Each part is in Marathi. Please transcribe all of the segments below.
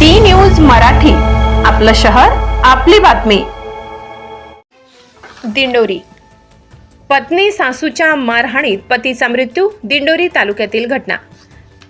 डी न्यूज मराठी आपलं शहर आपली बातमी. दिंडोरी. पत्नी सासूच्या मारहाणीत पतीचा मृत्यू दिंडोरी तालुक्यातील घटना.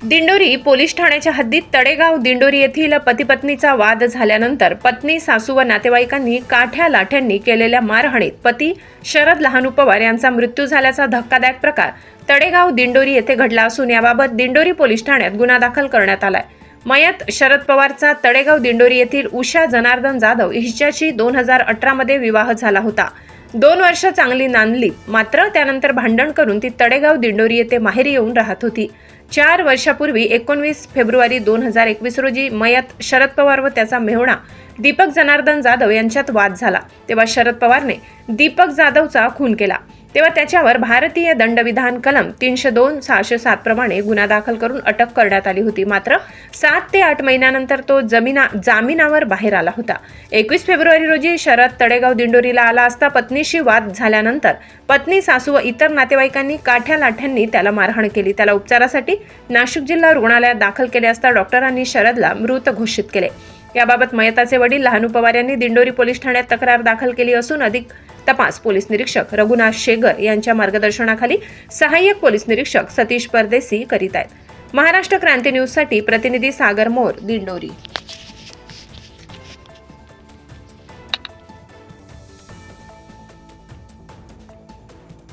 दिंडोरी पोलीस ठाण्याच्या हद्दीत तडेगाव दिंडोरी येथील पतीपत्नीचा वाद झाल्यानंतर पत्नी सासू व नातेवाईकांनी काठ्या लाठ्यांनी केलेल्या मारहाणीत पती शरद लहानू पवार यांचा मृत्यू झाल्याचा धक्कादायक प्रकार तडेगाव दिंडोरी येथे घडला असून याबाबत दिंडोरी पोलीस ठाण्यात गुन्हा दाखल करण्यात आलाय. मयत शरद पवारचा तडेगाव दिंडोरी येथील उषा जनार्दन जाधव हिच्याशी दोन हजार अठरामध्ये विवाह झाला होता. दोन वर्ष चांगली नांदली मात्र त्यानंतर भांडण करून ती तडेगाव दिंडोरी येथे माहेरी येऊन राहत होती. चार वर्षापूर्वी एकोणवीस फेब्रुवारी दोन हजार एकवीस रोजी मयत शरद पवार व त्याचा मेहुणा दीपक जनार्दन जाधव यांच्यात वाद झाला तेव्हा शरद पवारने दीपक जाधवचा खून केला. तेव्हा त्याच्यावर भारतीय दंडविधान कलम तीनशे दोन सहाशे सात प्रमाणे गुन्हा दाखल करून अटक करण्यात आली होती. मात्र सात ते आठ महिन्यानंतर तो जमिना जामिनावर बाहेर आला होता. एकवीस फेब्रुवारी रोजी शरद तडेगाव दिंडोरीला आला असता पत्नीशी वाद झाल्यानंतर पत्नी सासू व इतर नातेवाईकांनी काठ्या लाठ्यांनी त्याला मारहाण केली. त्याला उपचारासाठी नाशिक जिल्हा रुग्णालयात दाखल केले असता डॉक्टरांनी शरदला मृत घोषित केले. याबाबत मयताचे वडील लहानू पवार यांनी दिंडोरी पोलीस ठाण्यात तक्रार दाखल केली असून अधिक तपास पोलीस निरीक्षक रघुनाथ शेगर यांच्या मार्गदर्शनाखाली सहाय्यक पोलीस निरीक्षक सतीश परदेसी करीत आहेत. महाराष्ट्र क्रांती न्यूजसाठी प्रतिनिधी सागर मोर दिंडोरी.